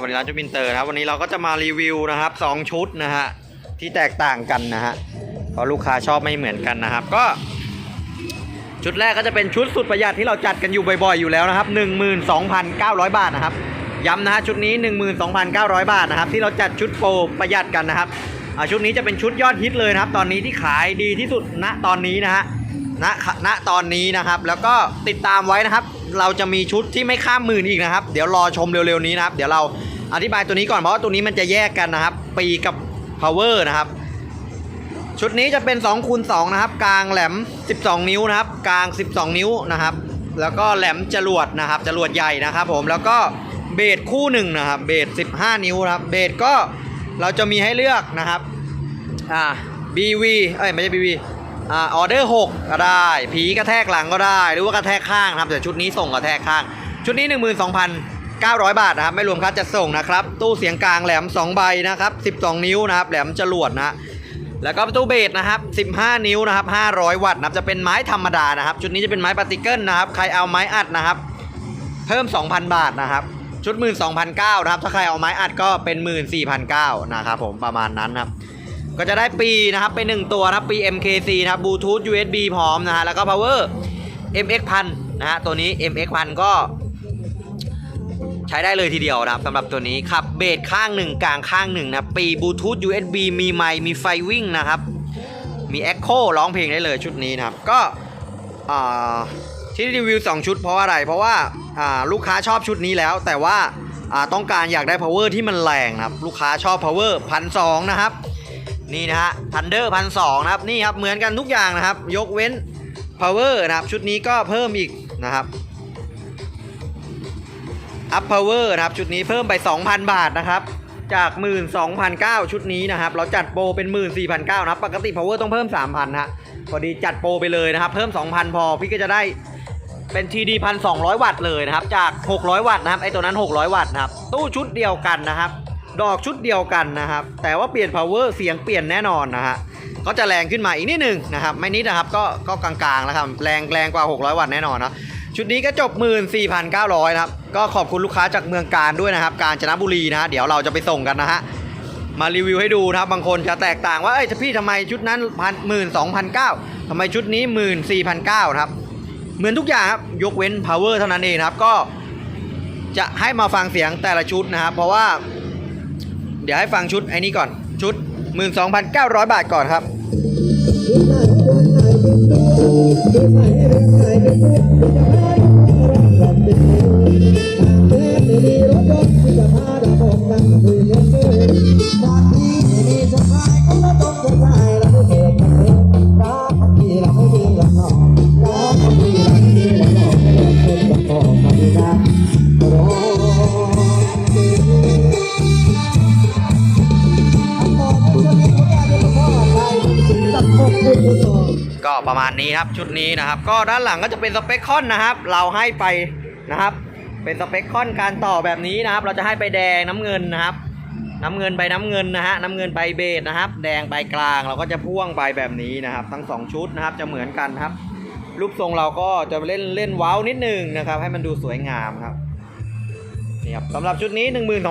วัสดีครับวันนี้ร้านจุบินเตอร์นะครับวันนี้เราก็จะมารีวิวนะครับสองชุดนะฮะที่แตกต่างกันนะฮะเพราะลูกค้าชอบไม่เหมือนกันนะครับ ก็ ชุดแรกก็จะเป็นชุดสุดประหยัดที่เราจัดกันอยู่บ่อยๆอยู่แล้วนะครับ 12,900 บาทนะครับย้ำนะฮะชุดนี้ 12,900 บาทนะครับที่เราจัดชุดโปรประหยัดกันนะครับชุดนี้จะเป็นชุดยอดฮิตเลยนะครับ ตอนนี้ที่ขายดีที่สุดณตอนนี้นะฮะณณตอนนี้นะครับ แล้วก็ติดตามไว้นะครับ เราจะมีชุดที่ไม่ข้ามหมื่นอีกนะครับ เดี๋ยวรอชมเร็วๆนี้นะครับ เดี๋ยวเราอธิบายตัวนี้ก่อนเพราะว่าตัวนี้มันจะแยกกันนะครับ ปีกับ power นะครับ ชุดนี้จะเป็น2คูณ2นะครับ กลางแหลม 12 นิ้วนะครับ กลาง 12 นิ้วนะครับ แล้วก็แหลมจรวดนะครับ จรวดใหญ่นะครับผมแล้วก็เบสคู่หนึ่งนะครับ เบส15 นิ้วนะครับ เบสก็เราจะมีให้เลือกนะครับอ่า BV เอ้ยไม่ใช่ BV อ่าออเดอร์6ก็ได้ ผีกระแทกหลังก็ได้ หรือว่ากระแทกข้างนะครับแต่ชุดนี้ส่งกระแทกข้าง ชุดนี้ 12,900 บาทนะครับ ไม่รวมค่าจัดส่งนะครับ ตู้เสียงกลางแหลม 2 ใบนะครับ 12 นิ้วนะครับ แหลมจรวดนะแล้วก็ประตูเบสนะครับ 15 นิ้วนะครับ 500 วัตต์นะครับจะเป็นไม้ธรรมดานะครับ ชุดนี้จะเป็นไม้ปาร์ติเกิลนะครับ ใครเอาไม้อัดนะครับ เพิ่ม 2,000 บาทนะครับ ชุด 12,900นะครับ ถ้าใครเอาไม้อัดก็เป็น 14,900นะครับผมประมาณนั้นครับ ก็จะได้ปีนะครับเป็นหนึ่งตัวนะครับปี MKC นะครับบลูทูธ USB พร้อมนะฮะแล้วก็ power MX 1 0 0นะฮะตัวนี้ MX 1 0 0ก็ ใช้ได้เลยทีเดียวนะครับสำหรับตัวนี้ขับเบสข้างหนึ่งกลางข้างหนึ่งนะปีบลูทูธ USB มีไมค์มีไฟวิ่งนะครับ มี Echo ร้องเพลงได้เลยชุดนี้นะครับ ก็ที่รีวิว 2 ชุดเพราะอะไร เพราะว่าาลูกค้าชอบชุดนี้แล้ว แต่ว่าาต้องการอยากได้ power ที่มันแรงนะครับ ลูกค้าชอบ power พันสนะครับ นี่นะฮะ Thunder พันสนะครับนี่ครับเหมือนกันทุกอย่างนะครับ ยกเว้น power นะครับชุดนี้ก็เพิ่มอีกนะครับ up power นะครับชุดนี้เพิ่มไป 2,000 บาทนะครับ จาก 12,900 ชุดนี้นะครับ เราจัดโปรเป็น 14,900นะครับ ปกติ power ต้องเพิ่ม 3,000นฮะพอดีจัดโปรไปเลยนะครับ เพิ่ม 2,000 พอพี่ก็จะได้เป็น TD 1,200วัตต์เลยนะครับ จาก 600 วัตต์นะครับไอตัวนั้น 600 วัตต์นะครับ ตู้ชุดเดียวกันนะครับ ดอกชุดเดียวกันนะครับ แต่ว่าเปลี่ยน power เสียงเปลี่ยนแน่นอนนะฮะก็จะแรงขึ้นมาอีกนิดหนึ่งนะครับ ไม่นิดนะครับก็ก็กลางๆแล้วครับแรงแรงกว่า 600 วัตต์แน่นอนนะชุดนี้ก็จบ 14,900นะครับ ก็ขอบคุณลูกค้าจากเมืองการด้วยนะครับ กาญจนบุรีนะฮะเดี๋ยวเราจะไปส่งกันนะฮะมารีวิวให้ดูนะครับ บางคนจะแตกต่างว่าเอ้ยพี่ทำไมชุดนั้นพันหมื่นสองพันเก้าทำไมชุดนี้หมื่นสี่พันเก้านะครับ เหมือนทุกอย่างครับ ยกเว้น power เท่านั้นเองครับ ก็จะให้มาฟังเสียงแต่ละชุดนะครับ เพราะว่า เดี๋ยวให้ฟังชุดไอ้นี้ก่อน ชุด 12,900 บาทก่อนครับก็ ประมาณนี้ครับชุดนี้นะครับ ก็ด้านหลังก็จะเป็นสเปคคอนนะครับ เราให้ไปนะครับ เป็นสเปคคอนการต่อแบบนี้นะครับ เราจะให้ไปแดงน้ำเงินนะครับ น้ำเงินไปน้ำเงินนะฮะน้ำเงินไปเบสนะครับ แดงไปกลางเราก็จะพ่วงไปแบบนี้นะครับ ทั้งสองชุดนะครับจะเหมือนกันครับรูปทรงเราก็จะเล่นเล่นว้าวนิดนึงนะครับ ให้มันดูสวยงามครับนี่ครับสำหรับชุดนี้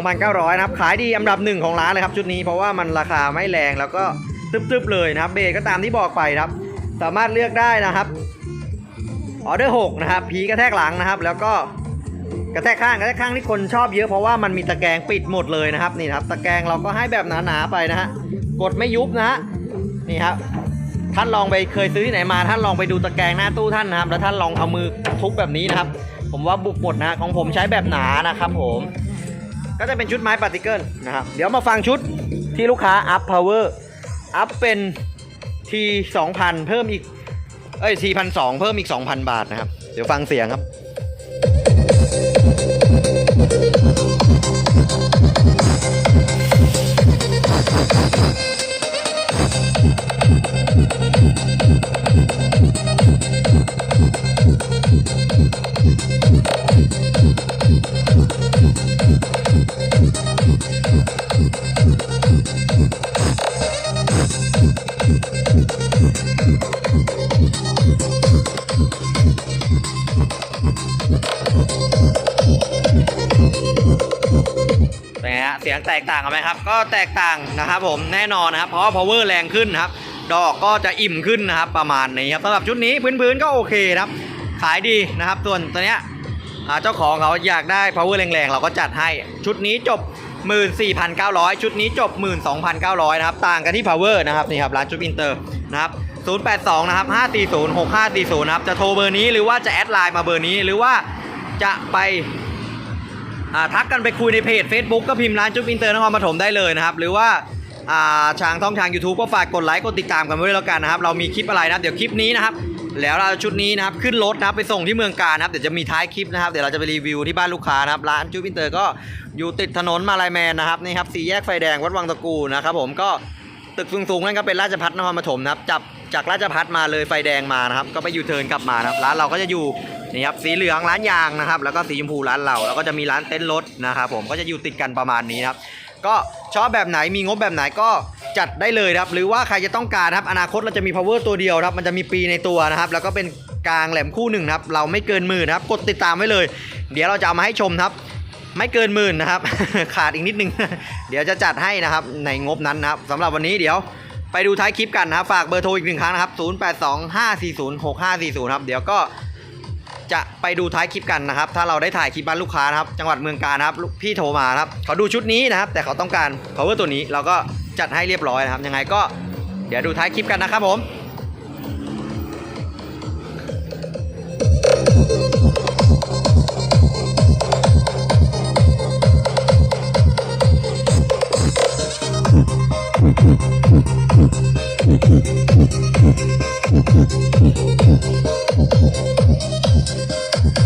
12,900นะครับขายดีอันดับหนึ่งของร้านเลยครับชุดนี้เพราะว่ามันราคาไม่แรงแล้วก็ตึบๆเลยนะครับ เบสก็ตามที่บอกไปครับ สามารถเลือกได้นะครับออเดอร์6นะครับผีกระแทกหลังนะครับ แล้วก็กระแทกข้างกระแทกข้างที่คนชอบเยอะเพราะว่ามันมีตะแกรงปิดหมดเลยนะครับนี่ครับตะแกรงเราก็ให้แบบหนาๆไปนะฮะกดไม่ยุบนะฮะนี่ครับท่านลองไปเคยซื้อที่ไหนมาท่านลองไปดูตะแกรงหน้าตู้ท่านนะครับ แล้วท่านลองเอามือทุบแบบนี้นะครับ ผมว่าบุบหมดนะของผมใช้แบบหนานะครับ ผม ก็จะเป็นชุดไม้ปาร์ติเกิลนะครับเดี๋ยวมาฟังชุดที่ลูกค้าอัพพาวเวอร์อัพเป็น ทีสองพันเพิ่มอีก เอ้ยทีพันสองเพิ่มอีกสองพันบาทนะครับ เดี๋ยวฟังเสียงครับ เสียงแตกต่างกันไหมครับ ก็แตกต่างนะครับผมแน่นอนนะครับ เพราะ power แรงขึ้นนะครับ ดอกก็จะอิ่มขึ้นนะครับ ประมาณนี้ครับสำหรับชุดนี้พื้นๆก็โอเคนะครับ ขายดีนะครับ ส่วนตัวเนี้ยเจ้าของเขาอยากได้ power แรงๆ เราก็จัดให้ ชุดนี้จบ 14,900 ชุดนี้จบ 12,900 นะครับ ต่างกันที่ power นะครับนี่ครับร้านชุดอินเตอร์นะครับ082 นะครับ 540 6540 นะครับ จะโทรเบอร์นี้หรือว่าจะแอดไลน์มาเบอร์นี้หรือว่าจะไป ทักกันไปคุยในเพจ Facebook ก็พิมพ์ร้านจุ๊บอินเตอร์นครปฐมได้เลยนะครับ หรือว่าทางท่องทาง YouTube ก็ฝากกดไลค์กดติดตามกันไว้ด้วยแล้วกันนะครับ เรามีคลิปอะไรนะเดี๋ยวคลิปนี้นะครับแล้วเราชุดนี้นะครับขึ้นรถนะครับไปส่งที่เมืองการนะครับเดี๋ยวจะมีท้ายคลิปนะครับเดี๋ยวเราจะไปรีวิวที่บ้านลูกค้านะครับร้านจุ๊บอินเตอร์ก็อยู่ติดถนนมาลายแมนนะครับนี่ครับสี่แยกไฟแดงวัดวังตะกูนะครับผมก็ ตึกสูงๆนั่นก็เป็นราชพัฒนครปฐมนะครับ จับจากราชพัฒมาเลยไฟแดงมานะครับ ก็ไปยูเทิร์นกลับมานะครับ ร้านเราก็จะอยู่นี่ครับสีเหลืองร้านยางนะครับ แล้วก็สีชมพูร้านเรา แล้วก็จะมีร้านเต็นท์รถนะครับผมก็จะอยู่ติดกันประมาณนี้ครับ ก็ชอบแบบไหนมีงบแบบไหนก็จัดได้เลยครับ หรือว่าใครจะต้องการครับอนาคตเราจะมี power ตัวเดียวครับ มันจะมีปีในตัวนะครับ แล้วก็เป็นกลางแหลมคู่หนึ่งครับ เราไม่เกินหมื่นะครับ กดติดตามไว้เลย เดี๋ยวเราจะเอามาให้ชมครับ ไม่เกินหมื่นนะครับ ขาดอีกนิดนึง เดี๋ยวจะจัดให้นะครับในงบนั้นนะครับสำหรับวันนี้เดี๋ยวไปดูท้ายคลิปกันนะครับฝากเบอร์โทรอีกหนึ่งครั้งนะครับ 0825406540 ครับ เดี๋ยวก็จะไปดูท้ายคลิปกันนะครับ ถ้าเราได้ถ่ายคลิปบ้านลูกค้านะครับ จังหวัดเมืองกาญนะครับ พี่โทรมาครับเขาดูชุดนี้นะครับ แต่เขาต้องการ cover ตัวนี้ เราก็จัดให้เรียบร้อยนะครับ ยังไงก็เดี๋ยวดูท้ายคลิปกันนะครับผม